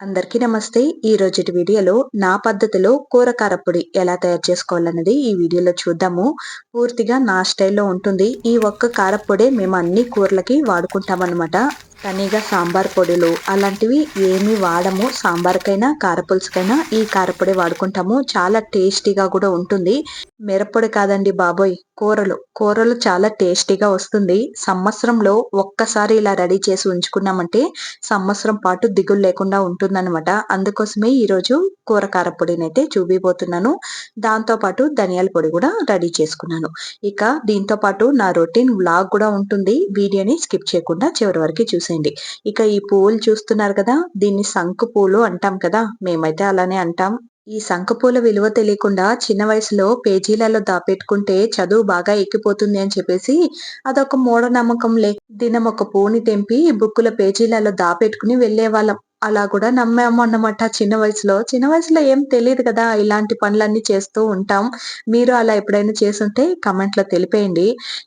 అందరికీ నమస్తే. ఈ రోజుటి వీడియోలో నా పద్ధతిలో కూర కారపొడి ఎలా తయారు చేసుకోవాలన్నది ఈ వీడియోలో చూద్దాము. పూర్తిగా నా స్టైల్లో ఉంటుంది. ఈ ఒక్క కారపొడే మేము అన్ని కూరలకి వాడుకుంటామన్నమాట. తనీగా సాంబార్ పొడులు అలాంటివి ఏమి వాడము. సాంబార్కైనా కారపులుసుకైనా ఈ కారపొడి వాడుకుంటాము. చాలా టేస్టీగా కూడా ఉంటుంది. మిరప్పొడి కాదండి బాబోయ్ కూరలు. కూరలు చాలా టేస్టీగా వస్తుంది. సంవత్సరంలో ఒక్కసారి ఇలా రెడీ చేసి ఉంచుకున్నామంటే సంవత్సరం పాటు దిగులు లేకుండా ఉంటుందన్నమాట. అందుకోసమే ఈరోజు కూర కారపొడిని అయితే చూపిపోతున్నాను దాంతో పాటు ధనియాల పొడి కూడా రెడీ చేసుకున్నాను. ఇక దీంతో పాటు నా రొటీన్ వ్లాగ్ కూడా ఉంటుంది. వీడియోని స్కిప్ చేయకుండా చివరి వరకు చూసేయండి. ఇక ఈ పువ్వులు చూస్తున్నారు కదా దీన్ని శంకు పూలు అంటాం కదా మేమైతే అలానే అంటాం. ఈ శంఖపూల విలువ తెలియకుండా చిన్న వయసులో పేజీలలో దాపెట్టుకుంటే చదువు బాగా ఎక్కిపోతుంది అని చెప్పేసి అదొక మూఢనమ్మకంలే దినం ఒక పూని తెంపి బుక్కుల పేజీలలో దాపెట్టుకుని వెళ్ళే వాళ్ళం అలా కూడా నమ్మాము అన్నమాట చిన్న వయసులో. చిన్న వయసులో ఏం తెలియదు కదా ఇలాంటి పనులన్నీ చేస్తూ ఉంటాం. మీరు అలా ఎప్పుడైనా చేసుంటే కమెంట్లో తెలిపేయండి.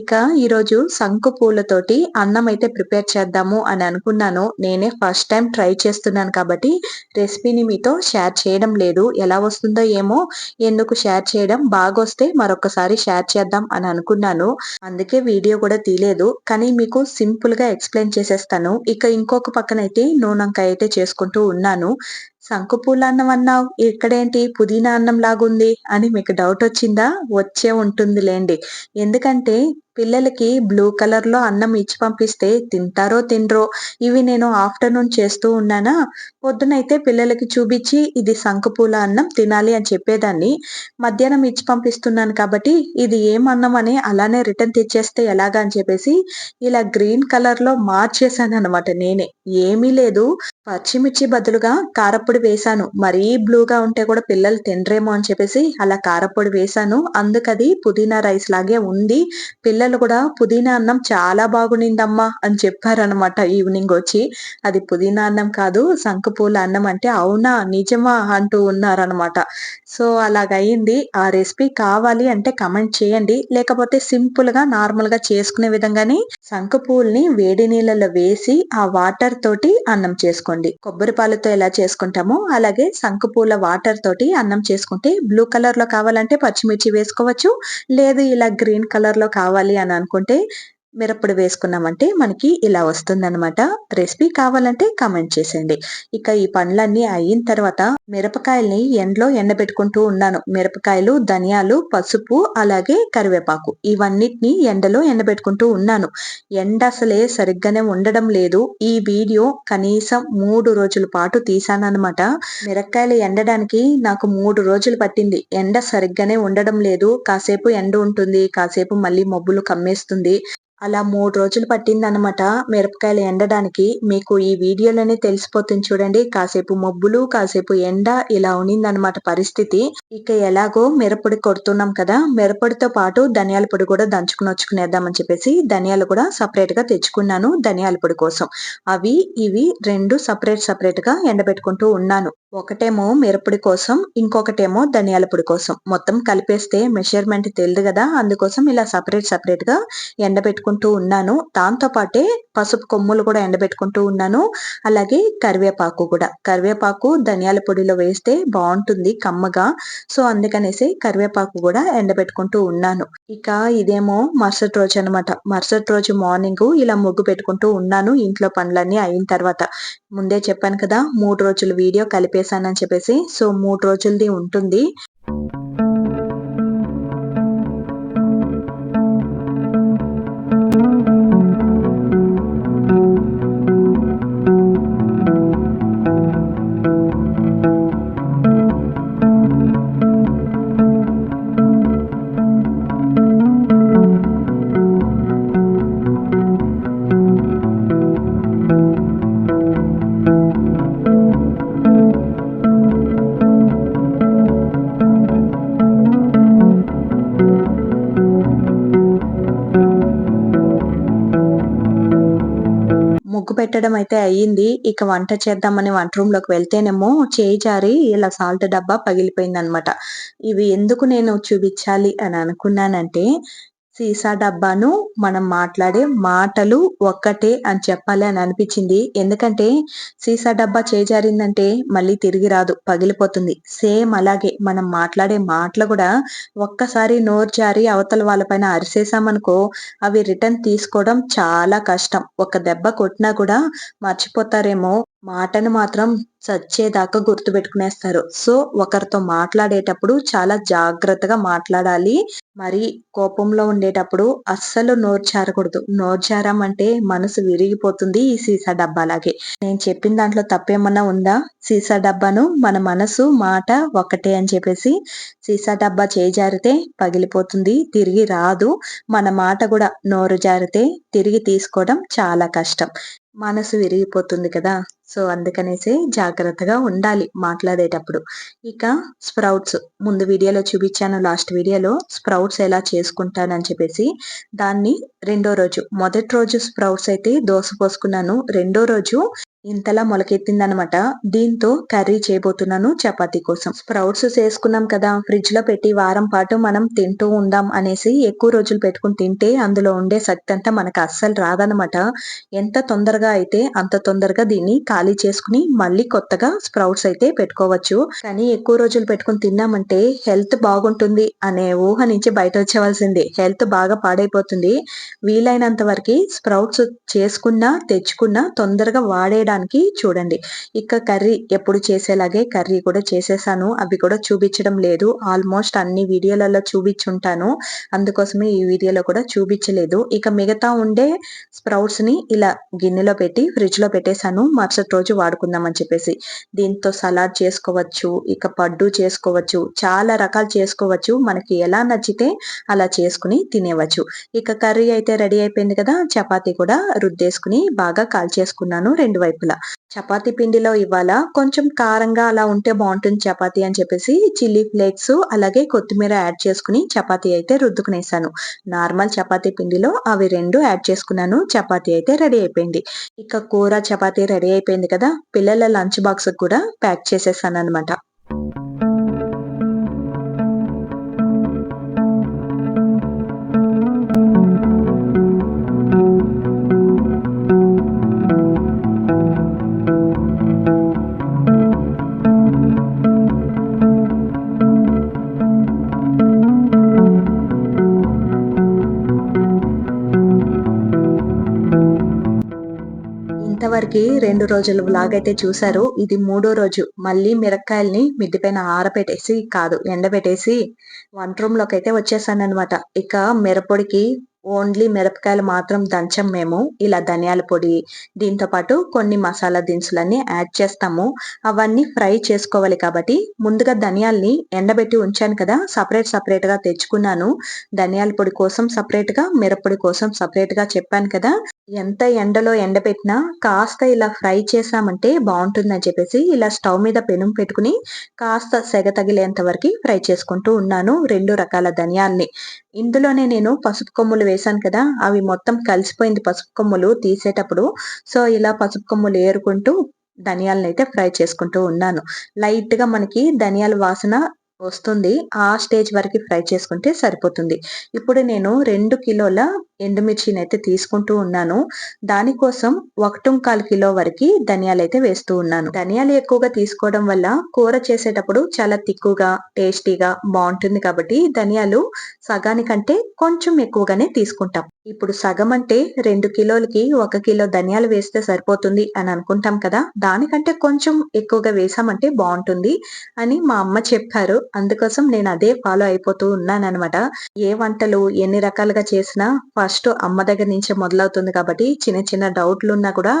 ఇక ఈరోజు శంకు పూలతోటి అన్నం అయితే ప్రిపేర్ చేద్దాము అని అనుకున్నాను. నేనే ఫస్ట్ టైం ట్రై చేస్తున్నాను కాబట్టి రెసిపీని మీతో షేర్ చేయడం లేదు. ఎలా వస్తుందో ఏమో ఎందుకు షేర్ చేయడం బాగా వస్తే మరొకసారి షేర్ చేద్దాం అని అనుకున్నాను. అందుకే వీడియో కూడా తీయలేదు. కానీ మీకు సింపుల్గా ఎక్స్ప్లెయిన్ చేసేస్తాను. ఇక ఇంకొక పక్కన అయితే నూనెంకాయ అయితే చేసుకుంటూ ఉన్నాను. సంకుపూల అన్నం అన్నావు? ఇక్కడేంటి? పుదీనా అన్నం లాగుంది? అని మీకు డౌట్ వచ్చిందా? వచ్చే ఉంటుందిలేండి. ఎందుకంటే పిల్లలకి బ్లూ కలర్లో అన్నం ఇచ్చి పంపిస్తే తింటారో తినరో ఇవి నేను ఆఫ్టర్నూన్ చేస్తూ ఉన్నానా? పొద్దునైతే పిల్లలకి చూపించి ఇది సంకుపూల అన్నం తినాలి అని చెప్పేదాన్ని. మధ్యాహ్నం ఇచ్చి పంపిస్తున్నాను కాబట్టి ఇది ఏం అన్నం అని అలానే రిటర్న్ తెచ్చేస్తే ఎలాగా అని చెప్పేసి ఇలా గ్రీన్ కలర్లో మార్చేసాను అనమాట నేనే. ఏమీ లేదు. పచ్చిమిర్చి బదులుగా కారపొడి వేశాను మరీ బ్లూగా ఉంటే కూడా పిల్లలు తినరేమో అని చెప్పేసి అలా కారపొడి వేశాను అందుకది పుదీనా రైస్ లాగే ఉంది. పిల్లలు కూడా పుదీనా అన్నం చాలా బాగుండిందమ్మా అని చెప్పారనమాట ఈవినింగ్ వచ్చి. అది పుదీనా అన్నం కాదు శంఖపూల అన్నం అంటే అవునా నిజమా అంటూ ఉన్నారనమాట సో అలాగయింది. ఆ రెసిపీ కావాలి అంటే కమెంట్ చేయండి. లేకపోతే సింపుల్గా నార్మల్గా చేసుకునే విధంగానే శంఖపూల్ని వేడి నీళ్ళలో వేసి ఆ వాటర్ తోటి అన్నం చేసుకోండి. కొబ్బరి పాలతో ఎలా చేసుకుంటామో అలాగే సంకుపూల వాటర్ తోటి అన్నం చేసుకుంటే బ్లూ కలర్లో కావాలంటే పచ్చిమిర్చి వేసుకోవచ్చు. లేదు ఇలా గ్రీన్ కలర్లో కావాలి అని అనుకుంటే మిరప్పొడి వేసుకున్నామంటే మనకి ఇలా వస్తుందన్నమాట. రెసిపీ కావాలంటే కామెంట్ చేసేయండి. ఇక ఈ పండ్లన్నీ అయిన తర్వాత మిరపకాయల్ని ఎండలో ఎండబెట్టుకుంటూ ఉన్నాను. మిరపకాయలు ధనియాలు పసుపు అలాగే కరివేపాకు ఇవన్నిటిని ఎండలో ఎండబెట్టుకుంటూ ఉన్నాను. ఎండ అసలే సరిగ్గానే ఉండడం లేదు. ఈ వీడియో కనీసం మూడు రోజుల పాటు తీసానమాట మిరపకాయలు ఎండడానికి నాకు మూడు రోజులు పట్టింది. ఎండ సరిగ్గానే ఉండడం లేదు. కాసేపు ఎండ ఉంటుంది. కాసేపు మళ్ళీ మబ్బులు కమ్మేస్తుంది. అలా మూడు రోజులు పట్టిందనమాట మిరపకాయలు ఎండడానికి మీకు ఈ వీడియోలోనే తెలిసిపోతుంది చూడండి. కాసేపు మబ్బులు కాసేపు ఎండ ఇలా ఉన్నిందనమాట పరిస్థితి. ఇక ఎలాగో మిరపొడి కొడుతున్నాం కదా. మిరపొడితో పాటు ధనియాల పొడి కూడా దంచుకుని వచ్చుకునేద్దామని చెప్పేసి ధనియాలు కూడా సపరేట్గా తెచ్చుకున్నాను ధనియాల పొడి కోసం. అవి ఇవి రెండు సపరేట్ సపరేట్గా ఎండబెట్టుకుంటూ ఉన్నాను. ఒకటేమో మిరపొడి కోసం ఇంకొకటేమో ధనియాల పొడి కోసం. మొత్తం కలిపేస్తే మెషర్మెంట్ తెలియదు కదా అందుకోసం ఇలా సపరేట్ సపరేట్గా ఎండబెట్టుకుంటూ ఉన్నాను. దాంతో పాటే పసుపు కొమ్ములు కూడా ఎండబెట్టుకుంటూ ఉన్నాను. అలాగే కరివేపాకు కూడా. కరివేపాకు ధనియాల పొడిలో వేస్తే బాగుంటుంది కమ్మగా. సో అందుకనేసి కరివేపాకు కూడా ఎండబెట్టుకుంటూ ఉన్నాను. ఇక ఇదేమో మరుసటి రోజు అనమాట మరుసటి రోజు మార్నింగ్ ఇలా ముగ్గు పెట్టుకుంటూ ఉన్నాను ఇంట్లో పనులన్నీ అయిన తర్వాత. ముందే చెప్పాను కదా మూడు రోజులు వీడియో కలిపేశానని చెప్పేసి. సో మూడు రోజులది ఉంటుంది. పెట్టడం అయితే అయ్యింది. ఇక వంట చేద్దామని వంట రూమ్లోకి వెళ్తేనేమో చేయి జారి ఇలా సాల్ట్ డబ్బా పగిలిపోయింది అనమాట ఇవి ఎందుకు నేను చూపించాలి అని అనుకున్నానంటే సీసా డబ్బాను మనం మాట్లాడే మాటలు ఒక్కటే అని చెప్పాలి అని అనిపించింది. ఎందుకంటే సీసా డబ్బా చేజారిందంటే మళ్ళీ తిరిగి రాదు పగిలిపోతుంది. సేమ్ అలాగే మనం మాట్లాడే మాటలు కూడా ఒక్కసారి నోరు జారి అవతల వాళ్ళపైన అరిసేసామనుకో అవి రిటర్న్ తీసుకోవడం చాలా కష్టం. ఒక దెబ్బ కొట్టినా కూడా మర్చిపోతారేమో మాటను మాత్రం చచ్చేదాకా గుర్తు పెట్టుకునేస్తారు సో ఒకరితో మాట్లాడేటప్పుడు చాలా జాగ్రత్తగా మాట్లాడాలి. మరి కోపంలో ఉండేటప్పుడు అస్సలు నోరు జారకూడదు. నోరు జారామంటే మనసు విరిగిపోతుంది ఈ సీసా డబ్బాలాగే. నేను చెప్పిన దాంట్లో తప్పేమన్నా ఉందా? సీసా డబ్బాను మన మనసు మాట ఒకటే అని చెప్పేసి సీసా డబ్బా చేయి జారితే పగిలిపోతుంది తిరిగి రాదు. మన మాట కూడా నోరు జారితే తిరిగి తీసుకోవడం చాలా కష్టం. మనసు విరిగిపోతుంది కదా. సో అందుకనేసి జాగ్రత్తగా ఉండాలి మాట్లాడేటప్పుడు. ఇక స్ప్రౌట్స్ ముందు వీడియోలో చూపించాను లాస్ట్ వీడియోలో స్ప్రౌట్స్ ఎలా చేసుకుంటానని చెప్పేసి దాన్ని రెండో రోజు మొదటి రోజు స్ప్రౌట్స్ అయితే దోశ పోసుకున్నాను రెండో రోజు ఇంతలా మొలకెత్తిందనమాట. దీంతో కర్రీ చేయబోతున్నాను చపాతీ కోసం. స్ప్రౌట్స్ చేసుకున్నాం కదా ఫ్రిడ్జ్లో పెట్టి వారం పాటు మనం తింటూ ఉందాం అనేసి ఎక్కువ రోజులు పెట్టుకుని తింటే అందులో ఉండే శక్తి అంతా మనకు అస్సలు రాదనమాట. ఎంత తొందరగా అయితే అంత తొందరగా దీన్ని ఖాళీ చేసుకుని మళ్ళీ కొత్తగా స్ప్రౌట్స్ అయితే పెట్టుకోవచ్చు. కానీ ఎక్కువ రోజులు పెట్టుకుని తిన్నామంటే హెల్త్ బాగుంటుంది అనే ఊహ నుంచి బయట వచ్చేవలసింది. హెల్త్ బాగా పాడైపోతుంది. వీలైనంత వరకు స్ప్రౌట్స్ చేసుకున్నా తెచ్చుకున్నా తొందరగా వాడేయడం చేయడానికి చూడండి. ఇక కర్రీ ఎప్పుడు చేసేలాగే కర్రీ కూడా చేసేసాను. అవి కూడా చూపించడం లేదు. ఆల్మోస్ట్ అన్ని వీడియోలలో చూపించుంటాను. అందుకోసమే ఈ వీడియోలో కూడా చూపించలేదు. ఇక మిగతా ఉండే స్ప్రౌట్స్ని ఇలా గిన్నెలో పెట్టి ఫ్రిడ్జ్లో పెట్టేశాను. మరుసటి రోజు వాడుకుందామని చెప్పేసి. దీంతో సలాడ్ చేసుకోవచ్చు ఇక పడ్డు చేసుకోవచ్చు చాలా రకాలు చేసుకోవచ్చు. మనకి ఎలా నచ్చితే అలా చేసుకుని తినేవచ్చు. ఇక కర్రీ అయితే రెడీ అయిపోయింది కదా. చపాతీ కూడా రుద్దేసుకుని బాగా కాల్చేసుకున్నాను రెండు వైపు వైపులా చపాతి పిండిలో ఇవాళ కొంచెం కారంగా అలా ఉంటే బాగుంటుంది చపాతి అని చెప్పేసి చిల్లీ ఫ్లేక్స్ అలాగే కొత్తిమీర యాడ్ చేసుకుని చపాతీ అయితే రుద్దుకునేసాను. నార్మల్ చపాతి పిండిలో అవి రెండు యాడ్ చేసుకున్నాను. చపాతి అయితే రెడీ అయిపోయింది. ఇక కూర చపాతి రెడీ అయిపోయింది కదా? పిల్లల లంచ్ బాక్స్ కూడా ప్యాక్ చేసేసాను అనమాట ఇంతవరకు రెండు రోజుల బ్లాగ్ అయితే చూసారు ఇది మూడో రోజు. మళ్ళీ మిరక్కాయల్ని మిద్దిపైన ఆరపెట్టేసి కాదు ఎండబెట్టేసి వంట రూమ్లోకి అయితే వచ్చేసాను అనమాట ఇక మిరపొడికి ఓన్లీ మిరపకాయలు మాత్రం దంచం మేము. ఇలా ధనియాల పొడి దీంతో పాటు కొన్ని మసాలా దినుసులన్నీ యాడ్ చేస్తాము. అవన్నీ ఫ్రై చేసుకోవాలి కాబట్టి ముందుగా ధనియాల్ని ఎండబెట్టి ఉంచాను కదా సపరేట్ సపరేట్గా తెచ్చుకున్నాను. ధనియాల పొడి కోసం సపరేట్గా మిరప్పొడి కోసం సపరేట్గా చెప్పాను కదా ఎంత ఎండలో ఎండబెట్టినా కాస్త ఇలా ఫ్రై చేసామంటే బాగుంటుందని చెప్పేసి ఇలా స్టవ్ మీద పెనుం పెట్టుకుని కాస్త సెగ తగిలేంత వరకు ఫ్రై చేసుకుంటూ ఉన్నాను. రెండు రకాల ధనియాల్ని. ఇందులోనే నేను పసుపు కొమ్ములు వేశాను కదా అవి మొత్తం కలిసిపోయింది పసుపు కొమ్ములు తీసేటప్పుడు. సో ఇలా పసుపు కొమ్ములు ఏరుకుంటూ ధనియాలను అయితే ఫ్రై చేసుకుంటూ ఉన్నాను. లైట్గా మనకి ధనియాల వాసన వస్తుంది. ఆ స్టేజ్ వరకు ఫ్రై చేసుకుంటే సరిపోతుంది. ఇప్పుడు నేను రెండు కిలోల ఎండుమిర్చిని అయితే తీసుకుంటూ ఉన్నాను. దానికోసం ఒకటి కిలో వరకు ధనియాలు అయితే వేస్తూ ఉన్నాను. ధనియాలు ఎక్కువగా తీసుకోవడం వల్ల కూర చేసేటప్పుడు చాలా తిక్కుగా టేస్టీగా బాగుంటుంది కాబట్టి ధనియాలు సగానికంటే కొంచెం ఎక్కువగానే తీసుకుంటాం. ఇప్పుడు సగం అంటే రెండు కిలోలకి ఒక కిలో ధనియాలు వేస్తే సరిపోతుంది అని అనుకుంటాం కదా. దానికంటే కొంచెం ఎక్కువగా వేసామంటే బాగుంటుంది అని మా అమ్మ చెప్పారు. అందుకోసం నేను అదే ఫాలో అయిపోతూ ఉన్నాను అనమాట ఏ వంటలు ఎన్ని రకాలుగా చేసినా ఫస్ట్ ఫస్ట్ అమ్మ దగ్గర నుంచి మొదలవుతుంది కాబట్టి చిన్న చిన్న డౌట్లు ఉన్నా కూడా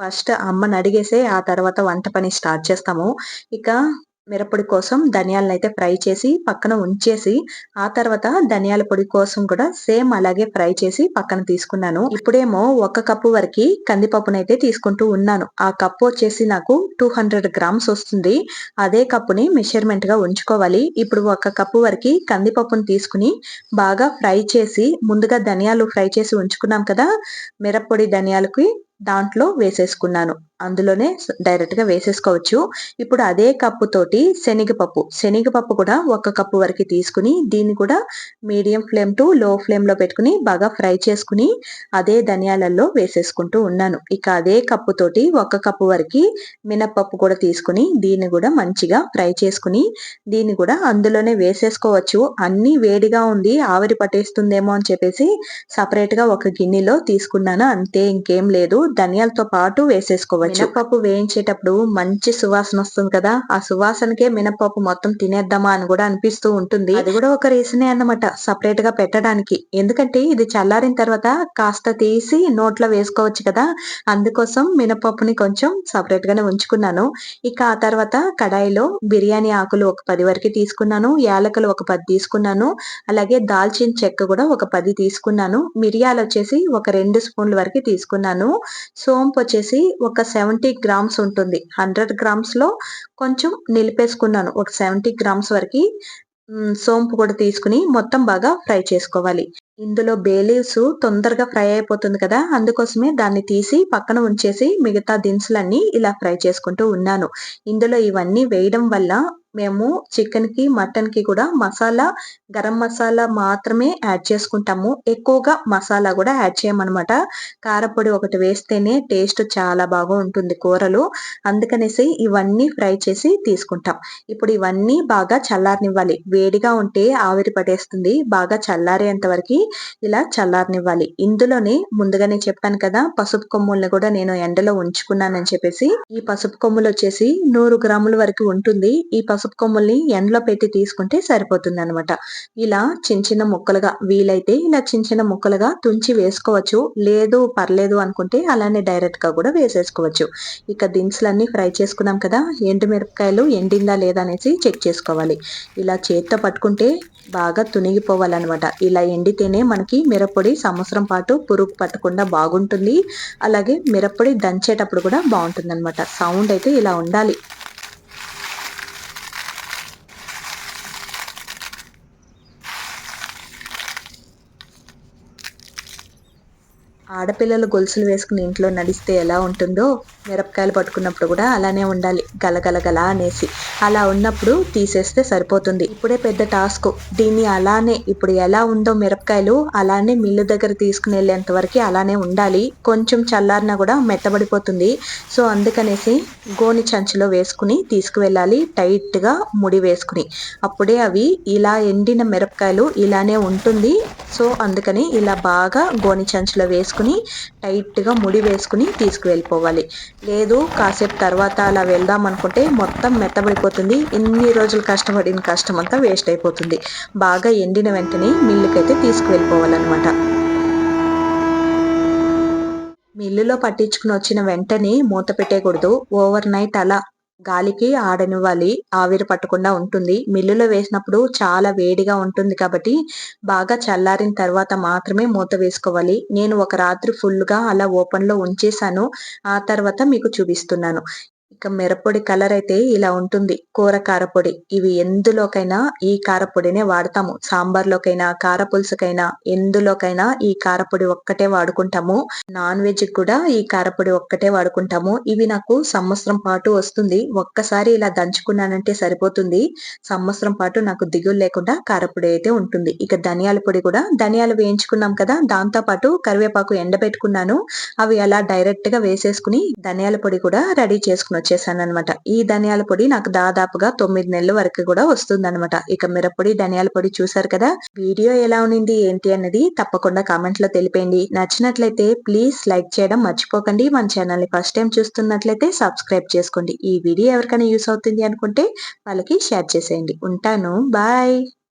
ఫస్ట్ అమ్మని అడిగేసే ఆ తర్వాత వంట పని స్టార్ట్ చేస్తాము. ఇక మిరపొడి కోసం ధనియాలను అయితే ఫ్రై చేసి పక్కన ఉంచేసి ఆ తర్వాత ధనియాల పొడి కోసం కూడా సేమ్ అలాగే ఫ్రై చేసి పక్కన తీసుకున్నాను. ఇప్పుడేమో ఒక కప్పు వరకు కందిపప్పునైతే తీసుకుంటూ ఉన్నాను. ఆ కప్పు వచ్చేసి నాకు టూ హండ్రెడ్ గ్రామ్స్ వస్తుంది. అదే కప్పుని మెషర్మెంట్గా ఉంచుకోవాలి. ఇప్పుడు ఒక కప్పు వరకు కందిపప్పును తీసుకుని బాగా ఫ్రై చేసి ముందుగా ధనియాలు ఫ్రై చేసి ఉంచుకున్నాం కదా మిరప్పొడి ధనియాలకి దాంట్లో వేసేసుకున్నాను. అందులోనే డైరెక్ట్గా వేసేసుకోవచ్చు. ఇప్పుడు అదే కప్పు తోటి శనగపప్పు. శనగపప్పు కూడా ఒక కప్పు వరకు తీసుకుని దీన్ని కూడా మీడియం ఫ్లేమ్ టు లో ఫ్లేమ్లో పెట్టుకుని బాగా ఫ్రై చేసుకుని అదే ధనియాలలో వేసేసుకుంటూ ఉన్నాను. ఇక అదే కప్పు తోటి ఒక కప్పు వరకు మినప్పప్పు కూడా తీసుకుని దీన్ని కూడా మంచిగా ఫ్రై చేసుకుని దీన్ని కూడా అందులోనే వేసేసుకోవచ్చు. అన్ని వేడిగా ఉంది ఆవిరి పట్టేస్తుందేమో అని చెప్పేసి సపరేట్గా ఒక గిన్నెలో తీసుకున్నాను. అంతే ఇంకేం లేదు. ధనియాలతో పాటు వేసేసుకోవచ్చు. మినపప్పు వేయించేటప్పుడు మంచి సువాసన వస్తుంది కదా ఆ సువాసనకే మినపప్పు మొత్తం తినేద్దామా అని కూడా అనిపిస్తూ ఉంటుంది. అది కూడా ఒక రీజనే అన్నమాట సపరేట్గా పెట్టడానికి. ఎందుకంటే ఇది చల్లారిన తర్వాత కాస్త తీసి నోట్లో వేసుకోవచ్చు కదా అందుకోసం మినపప్పుని కొంచెం సపరేట్ గానే ఉంచుకున్నాను. ఇక ఆ తర్వాత కడాయిలో బిర్యానీ ఆకులు ఒక పది వరకు తీసుకున్నాను యాలకులు ఒక పది తీసుకున్నాను అలాగే దాల్చిన చెక్క కూడా ఒక పది తీసుకున్నాను. మిరియాలు వచ్చేసి ఒక రెండు స్పూన్ల వరకు తీసుకున్నాను. సోంపు వచ్చేసి ఒక సెవెంటీ గ్రామ్స్ ఉంటుంది. హండ్రెడ్ గ్రామ్స్లో కొంచెం నిలిపేసుకున్నాను. ఒక సెవెంటీ గ్రామ్స్ వరకు సోంపు కూడా తీసుకుని మొత్తం బాగా ఫ్రై చేసుకోవాలి. ఇందులో బేలీవ్స్ తొందరగా ఫ్రై అయిపోతుంది కదా అందుకోసమే దాన్ని తీసి పక్కన ఉంచేసి మిగతా దినుసులన్నీ ఇలా ఫ్రై చేసుకుంటూ ఉన్నాను. ఇందులో ఇవన్నీ వేయడం వల్ల మేము చికెన్కి మటన్కి కూడా మసాలా గరం మసాలా మాత్రమే యాడ్ చేసుకుంటాము. ఎక్కువగా మసాలా కూడా యాడ్ చేయమన్నమాట. కారపొడి ఒకటి వేస్తేనే టేస్ట్ చాలా బాగా ఉంటుంది కూరలు. అందుకనేసి ఇవన్నీ ఫ్రై చేసి తీసుకుంటాం. ఇప్పుడు ఇవన్నీ బాగా చల్లారనివ్వాలి. వేడిగా ఉంటే ఆవిరి పడేస్తుంది. బాగా చల్లారేంత వరకు ఇలా చల్లారనివ్వాలి. ఇందులోనే ముందుగానే చెప్పాను కదా పసుపు కొమ్ముల్ని కూడా నేను ఎండలో ఉంచుకున్నానని చెప్పేసి ఈ పసుపు కొమ్ములు వచ్చేసి నూరు గ్రాముల వరకు ఉంటుంది. ఈ పసుపు కొమ్ముల్ని ఎండలో పెట్టి తీసుకుంటే సరిపోతుంది అనమాట ఇలా చిన్న చిన్న ముక్కలుగా వీలైతే ఇలా చిన్న చిన్న ముక్కలుగా తుంచి వేసుకోవచ్చు. లేదు పర్లేదు అనుకుంటే అలానే డైరెక్ట్గా కూడా వేసేసుకోవచ్చు. ఇక దినుసులన్నీ ఫ్రై చేసుకున్నాం కదా ఎండు మిరపకాయలు ఎండిందా లేదా అనేసి చెక్ చేసుకోవాలి. ఇలా చేత్తో పట్టుకుంటే బాగా తునిగిపోవాలన్నమాట. ఇలా ఎండితేనే మనకి మిరప్పొడి సంవత్సరం పాటు పురుగు పట్టకుండా బాగుంటుంది. అలాగే మిరప్పొడి దంచేటప్పుడు కూడా బాగుంటుంది అనమాట సౌండ్ అయితే ఇలా ఉండాలి. ఆడపిల్లలు గొలుసులు వేసుకుని ఇంట్లో నడిస్తే ఎలా ఉంటుందో మిరపకాయలు పట్టుకున్నప్పుడు కూడా అలానే ఉండాలి. గలగలగల అనేసి. అలా ఉన్నప్పుడు తీసేస్తే సరిపోతుంది. ఇప్పుడే పెద్ద టాస్క్. దీన్ని అలానే ఇప్పుడు ఎలా ఉందో మిరపకాయలు అలానే మిల్లు దగ్గర తీసుకుని వెళ్ళేంత వరకు అలానే ఉండాలి. కొంచెం చల్లారినా కూడా మెత్తబడిపోతుంది. సో అందుకనేసి గోని చంచులో వేసుకుని తీసుకువెళ్ళాలి. టైట్గా ముడి వేసుకుని. అప్పుడే అవి ఇలా ఎండిన మిరపకాయలు ఇలానే ఉంటుంది. సో అందుకని ఇలా బాగా గోని చంచులో వేసుకుని టైట్గా ముడి వేసుకుని తీసుకువెళ్ళిపోవాలి. లేదు కాసేపు తర్వాత అలా వెళ్దాం అనుకుంటే మొత్తం మెత్తబడిపోతుంది. ఎన్ని రోజులు కష్టపడిన కష్టం అంతా వేస్ట్ అయిపోతుంది. బాగా ఎండిన వెంటనే మిల్లుకైతే తీసుకువెళ్ళిపోవాలన్నమాట. మిల్లులో పట్టించుకుని వచ్చిన వెంటనే మూత పెట్టేయకూడదు. ఓవర్ నైట్ అలా గాలికి ఆడనివ్వాలి ఆవిరి పట్టకుండా ఉంటుంది. మిల్లులో వేసినప్పుడు చాలా వేడిగా ఉంటుంది కాబట్టి బాగా చల్లారిన తర్వాత మాత్రమే మూత వేసుకోవాలి. నేను ఒక రాత్రి ఫుల్గా అలా ఓపెన్లో ఉంచేసాను ఆ తర్వాత మీకు చూపిస్తున్నాను. ఇక మిరపొడి కలర్ అయితే ఇలా ఉంటుంది. కూర కారపొడి. ఇవి ఎందులోకైనా ఈ కారపొడినే వాడతాము. సాంబార్లోకైనా కారపులుసుకైనా ఎందులోకైనా ఈ కారపొడి ఒక్కటే వాడుకుంటాము. నాన్ వెజ్ కూడా ఈ కారపొడి ఒక్కటే వాడుకుంటాము. ఇవి నాకు సంవత్సరం పాటు వస్తుంది. ఒక్కసారి ఇలా దంచుకున్నానంటే సరిపోతుంది. సంవత్సరం పాటు నాకు దిగులు లేకుండా కారపొడి అయితే ఉంటుంది. ఇక ధనియాల పొడి కూడా ధనియాలు వేయించుకున్నాం కదా దాంతో పాటు కరివేపాకు ఎండబెట్టుకున్నాను. అవి అలా డైరెక్ట్గా వేసేసుకుని ధనియాల పొడి కూడా రెడీ చేసుకుని వచ్చేసాను అనమాట ఈ ధనియాల పొడి నాకు దాదాపుగా తొమ్మిది నెలల వరకు కూడా వస్తుంది అనమాట ఇక మిరపొడి ధనియాల పొడి చూసారు కదా? వీడియో ఎలా ఉన్నింది ఏంటి అన్నది తప్పకుండా కామెంట్లో తెలిపేయండి. నచ్చినట్లయితే ప్లీజ్ లైక్ చేయడం మర్చిపోకండి. మన ఛానల్ని ఫస్ట్ టైం చూస్తున్నట్లయితే సబ్స్క్రైబ్ చేసుకోండి. ఈ వీడియో ఎవరికైనా యూస్ అవుతుంది అనుకుంటే వాళ్ళకి షేర్ చేసేయండి. ఉంటాను. బాయ్.